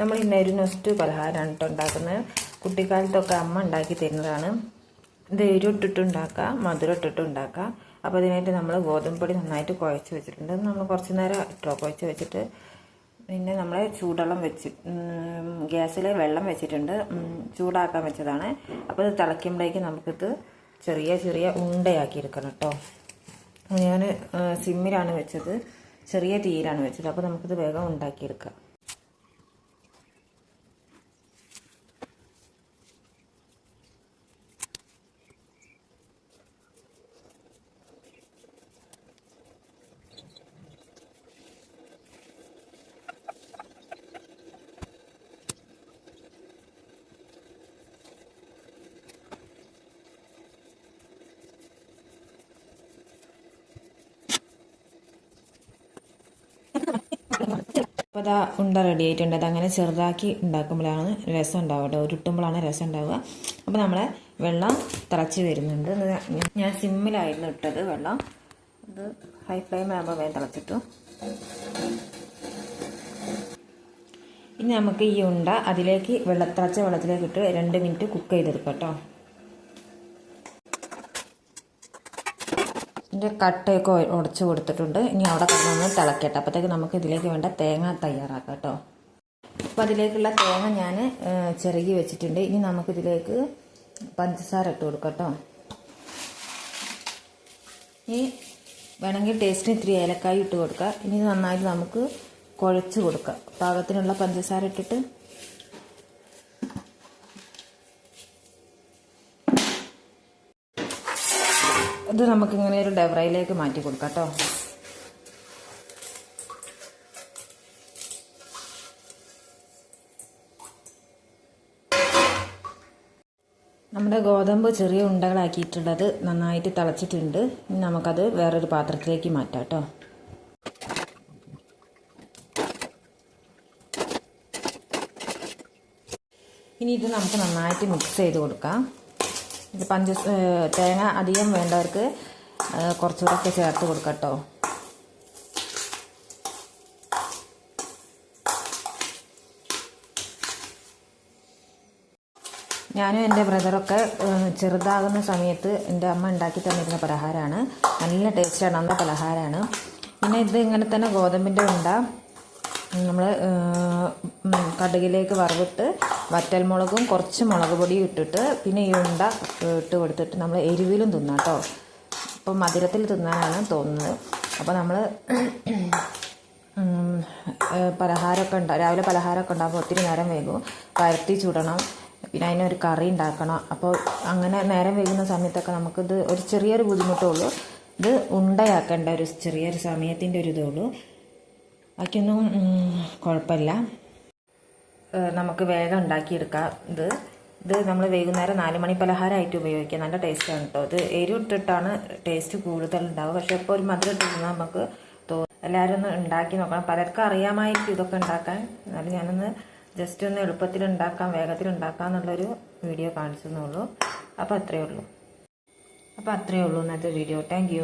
നമ്മൾ ഇന്ന് ഒരു നൊസ്റ്റ് പലഹാരമാണ് കേട്ടോ ഉണ്ടാക്കുന്നത്. കുട്ടിക്കാലത്തൊക്കെ അമ്മ ഉണ്ടാക്കി തരുന്നതാണ്. ഇത് എരിവിട്ടിട്ട് ഉണ്ടാക്കാം മധുരം അപ്പോൾ അതിനായിട്ട് നമ്മൾ ഗോതമ്പൊടി നന്നായിട്ട് കുഴച്ച് വെച്ചിട്ടുണ്ട്. നമ്മൾ കുറച്ച് നേരം ഇട്ടോ കുഴച്ച് വെച്ചിട്ട് പിന്നെ നമ്മൾ ചൂടുവെള്ളം വെച്ച് ഗ്യാസിൽ വെള്ളം വെച്ചിട്ടുണ്ട്. ചൂടാക്കാൻ വെച്ചതാണ്. അപ്പോൾ ഇത് തിളയ്ക്കുമ്പോഴേക്ക് നമുക്കിത് ചെറിയ ചെറിയ ഉണ്ടയാക്കി എടുക്കണം കേട്ടോ ഞാൻ സിമ്മിലാണ് വെച്ചത്. ചെറിയ തീയിലാണ് വെച്ചത്. അപ്പോൾ നമുക്കിത് വേഗം ഉണ്ടാക്കിയെടുക്കാം. അപ്പോൾ അതാ ഉണ്ട റെഡി ആയിട്ടുണ്ട്. അത് അങ്ങനെ ചെറുതാക്കി ഉണ്ടാക്കുമ്പോഴാണ് രസം ഉണ്ടാവുക ഉരുട്ടുമ്പോഴാണ് രസം ഉണ്ടാവുക. അപ്പോൾ നമ്മളെ വെള്ളം തിളച്ച് വരുന്നുണ്ട്. ഞാൻ- സിമ്മിലായിരുന്നു ഇട്ടത് വെള്ളം. ഇത് ഹൈ ഫ്ലെയിം ആകുമ്പോൾ വേഗം തിളച്ചിട്ടു. ഇനി നമുക്ക് ഈ ഉണ്ട അതിലേക്ക് വെള്ള തിളച്ച വെള്ളത്തിലേക്ക് ഇട്ട് രണ്ട് മിനിറ്റ് കുക്ക് ചെയ്തെടുക്കാം കേട്ടോ. ഇതിന്റെ കട്ടയൊക്കെ ഉടച്ചു കൊടുത്തിട്ടുണ്ട്. ഇനി അവിടെ കിടന്നൊന്ന് തിളക്കട്ടെ. അപ്പോഴത്തേക്ക് നമുക്ക് ഇതിലേക്ക് വേണ്ട തേങ്ങ തയ്യാറാക്കാം കേട്ടോ. അപ്പോൾ അതിലേക്കുള്ള തേങ്ങ ഞാൻ ചിറകി വെച്ചിട്ടുണ്ട്. ഇനി നമുക്കിതിലേക്ക് പഞ്ചസാര ഇട്ട് കൊടുക്കാം കേട്ടോ. ഇനി വേണമെങ്കിൽ ടേസ്റ്റിന് ഇത്തിരി ഏലക്കായി ഇട്ട് കൊടുക്കുക ഇനി നന്നായിട്ട് നമുക്ക് കുഴച്ച് കൊടുക്കാം. പാകത്തിനുള്ള പഞ്ചസാര ഇട്ടിട്ട് ഇത് നമുക്കിങ്ങനെ ഒരു ഡെവറയിലേക്ക് മാറ്റി കൊടുക്കാം കേട്ടോ. നമ്മുടെ ഗോതമ്പ് ചെറിയ ഉണ്ടകളാക്കിയിട്ടുള്ളത് നന്നായിട്ട് തിളച്ചിട്ടുണ്ട്. ഇനി നമുക്കത് വേറൊരു പാത്രത്തിലേക്ക് മാറ്റാം കേട്ടോ. ഇനി ഇത് നമുക്ക് നന്നായിട്ട് മിക്സ് ചെയ്ത് കൊടുക്കാം. ഇത് പഞ്ച തേങ്ങ അധികം വേണ്ടവർക്ക് കുറച്ചുകൂടെ ചേർത്ത് കൊടുക്കാം കേട്ടോ ഞാനും എന്റെ ബ്രദറൊക്കെ ചെറുതാകുന്ന സമയത്ത് എന്റെ അമ്മ ഉണ്ടാക്കി തന്നിരുന്ന പലഹാരമാണ്. നല്ല ടേസ്റ്റാണ് നല്ല പലഹാരമാണ്. പിന്നെ ഇത് ഇങ്ങനെ തന്നെ ഗോതമ്പിന്റെ ഉണ്ട നമ്മൾ കടുകിലേക്ക് വറവിട്ട് വറ്റൽമുളകും കുറച്ച് മുളക് പൊടിയും ഇട്ടിട്ട് പിന്നെ ഈ ഉണ്ട ഇട്ട് കൊടുത്തിട്ട് നമ്മൾ എരിവിലും തിന്നാം കേട്ടോ ഇപ്പം മധുരത്തിൽ തിന്നാനാണ് തോന്നുന്നത്. അപ്പോൾ നമ്മൾ പലഹാരമൊക്കെ ഉണ്ടാകും രാവിലെ പലഹാരമൊക്കെ ഉണ്ടാകുമ്പോൾ ഒത്തിരി നേരം വൈകും. പരത്തി ചുടണം. പിന്നെ അതിനൊരു കറി ഉണ്ടാക്കണം. അപ്പോൾ അങ്ങനെ നേരം വൈകുന്ന സമയത്തൊക്കെ നമുക്കിത് ഒരു ചെറിയൊരു ബുദ്ധിമുട്ടേ ഉള്ളൂ. ഇത് ഉണ്ടയാക്കേണ്ട ഒരു ചെറിയൊരു സമയത്തിന്റെ ഒരു ഇതേ ഉള്ളൂ. ബാക്കിയൊന്നും കുഴപ്പമില്ല. നമുക്ക് വേഗം ഉണ്ടാക്കിയെടുക്കാം. ഇത് ഇത് നമ്മൾ വൈകുന്നേരം നാല് മണി പലഹാരമായിട്ട് ഉപയോഗിക്കാം നല്ല ടേസ്റ്റാണ് കേട്ടോ ഇത് എരിവിട്ടിട്ടാണ് ടേസ്റ്റ് കൂടുതൽ ഉണ്ടാവുക പക്ഷെ ഇപ്പോൾ ഒരു മധുരം ഇട്ടിരുന്നാൽ നമുക്ക് എല്ലാവരും ഒന്ന് ഉണ്ടാക്കി നോക്കണം. പലർക്കും അറിയാമായിരിക്കും ഇതൊക്കെ ഉണ്ടാക്കാൻ. എന്നാലും ഞാനൊന്ന് ജസ്റ്റ് ഒന്ന് എളുപ്പത്തിൽ ഉണ്ടാക്കാം വേഗത്തിൽ ഉണ്ടാക്കാം എന്നുള്ളൊരു വീഡിയോ കാണിച്ചെന്നുള്ളൂ അപ്പോൾ അത്രയേ ഉള്ളൂ. അപ്പോൾ അത്രയേ ഉള്ളൂ ഇന്നത്തെ വീഡിയോ. താങ്ക്